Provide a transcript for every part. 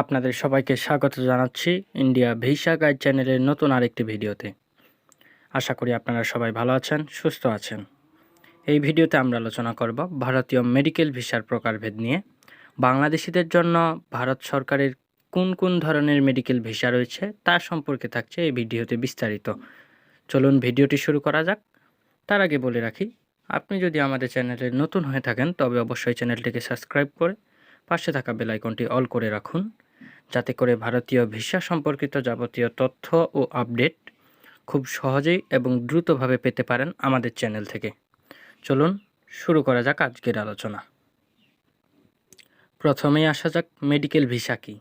আপনাদের সবাইকে স্বাগত জানাচ্ছি ইন্ডিয়া ভিসা গাইড চ্যানেলের নতুন আরেকটি ভিডিওতে। আশা করি আপনারা সবাই ভালো আছেন, সুস্থ আছেন। এই ভিডিওতে আমরা আলোচনা করব ভারতীয় মেডিকেল ভিসার প্রকারভেদ নিয়ে। বাংলাদেশিদের জন্য ভারত সরকারের কোন কোন ধরনের মেডিকেল ভিসা রয়েছে তার সম্পর্কে থাকছে এই ভিডিওতে বিস্তারিত। চলুন ভিডিওটি শুরু করা যাক। তার আগে বলে রাখি, আপনি যদি আমাদের চ্যানেলে নতুন হয়ে থাকেন, তবে অবশ্যই চ্যানেলটিকে সাবস্ক্রাইব করে পাশে থাকা বেল আইকনটি অল করে রাখুন। যাতে করে ভারতীয় ভিসা সম্পর্কিত যাবতীয় তথ্য ও আপডেট খুব সহজেই এবং দ্রুতভাবে পেতে পারেন আমাদের চ্যানেল থেকে। চলুন, শুরু করা যাক আজকের আলোচনা। প্রথমেই আসা যাক মেডিকেল ভিসা কি।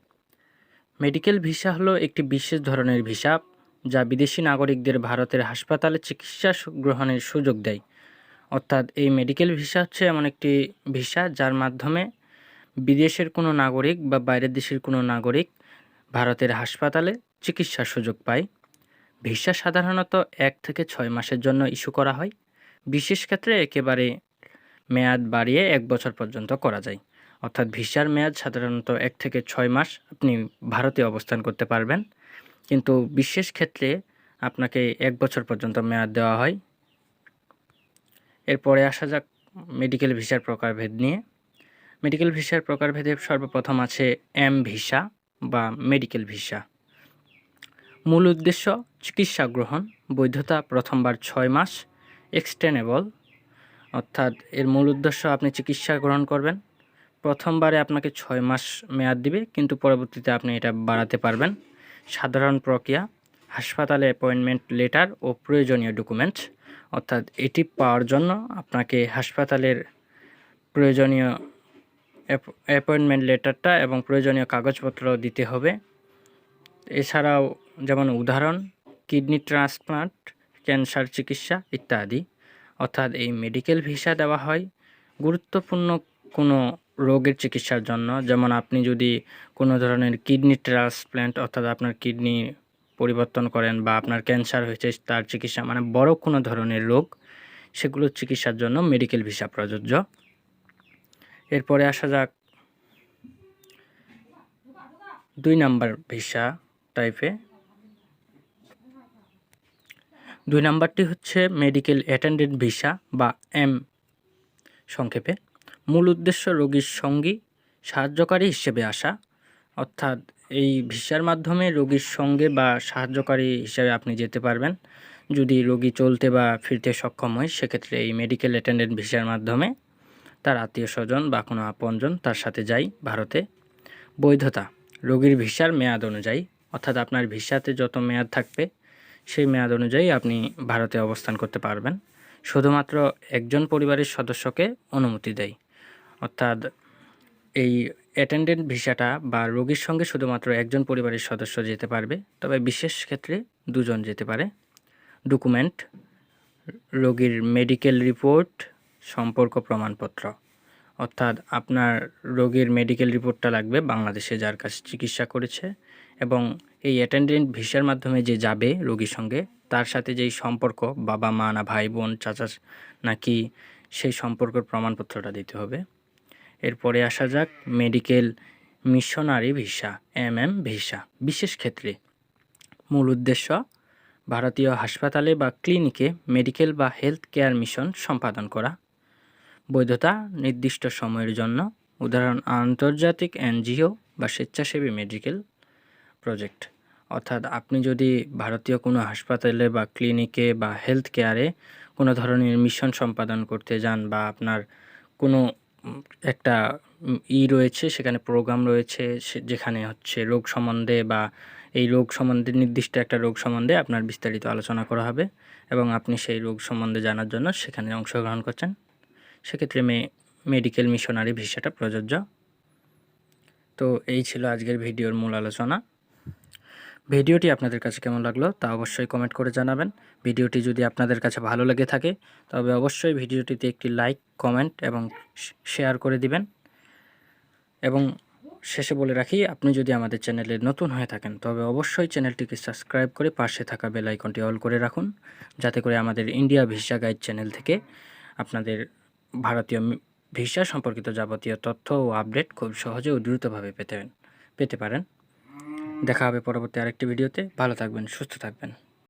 মেডিকেল ভিসা হলো একটি বিশেষ ধরনের ভিসা যা বিদেশি নাগরিকদের ভারতের হাসপাতালে চিকিৎসা গ্রহণের সুযোগ দেয়। অর্থাৎ এই মেডিকেল ভিসা হচ্ছে এমন একটি ভিসা যার মাধ্যমে বিদেশের কোনো নাগরিক বা বাইরের দেশের কোনো নাগরিক ভারতের হাসপাতালে চিকিৎসার সুযোগ পায়। ভিসা সাধারণত এক থেকে ছয় মাসের জন্য ইস্যু করা হয়। বিশেষ ক্ষেত্রে একেবারে মেয়াদ বাড়িয়ে এক বছর পর্যন্ত করা যায়। অর্থাৎ ভিসার মেয়াদ সাধারণত এক থেকে ছয় মাস আপনি ভারতে অবস্থান করতে পারবেন। কিন্তু বিশেষ ক্ষেত্রে আপনাকে এক বছর পর্যন্ত মেয়াদ দেওয়া হয়। এরপরে আসা যাক মেডিকেল ভিসার প্রকারভেদ নিয়ে। মেডিকেল ভিসার প্রকারভেদে সর্বপ্রথম আছে এম ভিসা বা মেডিকেল ভিসা। মূল উদ্দেশ্য চিকিৎসা গ্রহণ, বৈধতা প্রথমবার ছয় মাস এক্সটেনেবল অর্থাৎ এর মূল উদ্দেশ্য আপনি চিকিৎসা গ্রহণ করবেন। প্রথমবারে আপনাকে ছয় মাস মেয়াদ দিবে, কিন্তু পরবর্তীতে আপনি এটা বাড়াতে পারবেন। সাধারণ প্রক্রিয়া, হাসপাতালে অ্যাপয়েন্টমেন্ট লেটার ও প্রয়োজনীয় ডকুমেন্টস অর্থাৎ এটি পাওয়ার জন্য আপনাকে হাসপাতালের প্রয়োজনীয় অ্যাপয়েন্টমেন্ট লেটারটা এবং প্রয়োজনীয় কাগজপত্র দিতে হবে। এছাড়াও যেমন উদাহরণ কিডনি ট্রান্সপ্লান্ট ক্যান্সার চিকিৎসা ইত্যাদি। অর্থাৎ এই মেডিকেল ভিসা দেওয়া হয়। গুরুত্বপূর্ণ কোনো রোগের চিকিৎসার জন্য। যেমন আপনি যদি কোনো ধরনের কিডনি ট্রান্সপ্ল্যান্ট অর্থাৎ আপনার কিডনি পরিবর্তন করেন বা আপনার ক্যান্সার হয়েছে, তার চিকিৎসা মানে বড় কোনো ধরনের রোগ, সেগুলোর চিকিৎসার জন্য মেডিকেল ভিসা প্রযোজ্য। এরপরে আসা যাক দুই নাম্বার ভিসা টাইপে দুই নাম্বারটি হচ্ছে মেডিকেল অ্যাটেন্ডেন্ট ভিসা বা এম সংক্ষেপে। মূল উদ্দেশ্য রোগীর সঙ্গী সাহায্যকারী হিসেবে আসা। অর্থাৎ এই ভিসার মাধ্যমে রোগীর সঙ্গে বা সাহায্যকারী হিসেবে আপনি যেতে পারবেন। যদি রোগী চলতে বা ফিরতে সক্ষম হয়, সেক্ষেত্রে এই মেডিকেল অ্যাটেন্ডেন্ট ভিসার মাধ্যমে তার আত্মীয় স্বজন বা কোনো আপনজন তার সাথে যাই ভারতে। বৈধতা, রোগীর ভিসার মেয়াদ অনুযায়ী, অর্থাৎ আপনার ভিসাতে যত মেয়াদ থাকবে, সেই মেয়াদ অনুযায়ী আপনি ভারতে অবস্থান করতে পারবেন। শুধুমাত্র একজন পরিবারের সদস্যকে অনুমতি দেয়। অর্থাৎ এই অ্যাটেন্ডেন্ট ভিসাটা বা রোগীর সঙ্গে শুধুমাত্র একজন পরিবারের সদস্য যেতে পারবে, তবে বিশেষ ক্ষেত্রে দুজন যেতে পারে। ডকুমেন্ট, রোগীর মেডিকেল রিপোর্ট সম্পর্ক প্রমাণপত্র। অর্থাৎ আপনার রোগীর মেডিকেল রিপোর্টটা লাগবে বাংলাদেশে যার কাছে চিকিৎসা করেছে এবং এই অ্যাটেন্ডেন্ট ভিসার মাধ্যমে যে যাবে রোগীর সঙ্গে, তার সাথে যেই সম্পর্ক, বাবা, মা না, ভাই, বোন, চাচা নাকি সেই সম্পর্কের প্রমাণপত্রটা দিতে হবে। এরপরে আসা যাক medical missionary visa M M visa. বিশেষ ক্ষেত্রে মূল উদ্দেশ্য, ভারতীয় হাসপাতালে বা ক্লিনিকে মেডিকেল বা হেলথ কেয়ার মিশন সম্পাদন করা। বৈধতা নির্দিষ্ট সময়ের জন্য। উদাহরণ, আন্তর্জাতিক এনজিও বা স্বেচ্ছাসেবী মেডিকেল প্রজেক্ট। অর্থাৎ আপনি যদি ভারতীয় কোনো হাসপাতালে বা ক্লিনিকে বা হেলথ কেয়ারে কোনো ধরনের মিশন সম্পাদন করতে যান বা আপনার কোনো একটা ই রয়েছে, সেখানে প্রোগ্রাম রয়েছে যেখানে হচ্ছে রোগ সম্বন্ধে বা এই রোগ সম্বন্ধে, নির্দিষ্ট একটা রোগ সম্বন্ধে আপনার বিস্তারিত আলোচনা করা হবে এবং আপনি সেই রোগ সম্বন্ধে জানার জন্য সেখানে অংশগ্রহণ করছেন। সেক্ষেত্রে মে মেডিকেল মিশনারি ভিসাটা প্রযোজ্য। তো এই ছিল আজকের ভিডিওর মূল আলোচনা। ভিডিওটি আপনাদের কাছে কেমন লাগল তা অবশ্যই কমেন্ট করে জানাবেন। ভিডিওটি যদি আপনাদের কাছে ভালো লেগে থাকে, তবে অবশ্যই ভিডিওটিতে একটি লাইক কমেন্ট এবং শেয়ার করে দিবেন। এবং শেষে বলে রাখি, আপনি যদি আমাদের চ্যানেলে নতুন হয়ে থাকেন, তবে অবশ্যই চ্যানেলটিকে সাবস্ক্রাইব করে পাশে থাকা বেল আইকনটি অল করে রাখুন। যাতে করে আমাদের ইন্ডিয়া ভিসা গাইড চ্যানেল থেকে আপনাদের ভারতীয় ভিসা সম্পর্কিত যাবতীয় তথ্য ও আপডেট খুব সহজে ও দ্রুতভাবে পেতে পেতে পারেন। দেখা হবে পরবর্তী আরেকটি ভিডিওতে। ভালো থাকবেন, সুস্থ থাকবেন।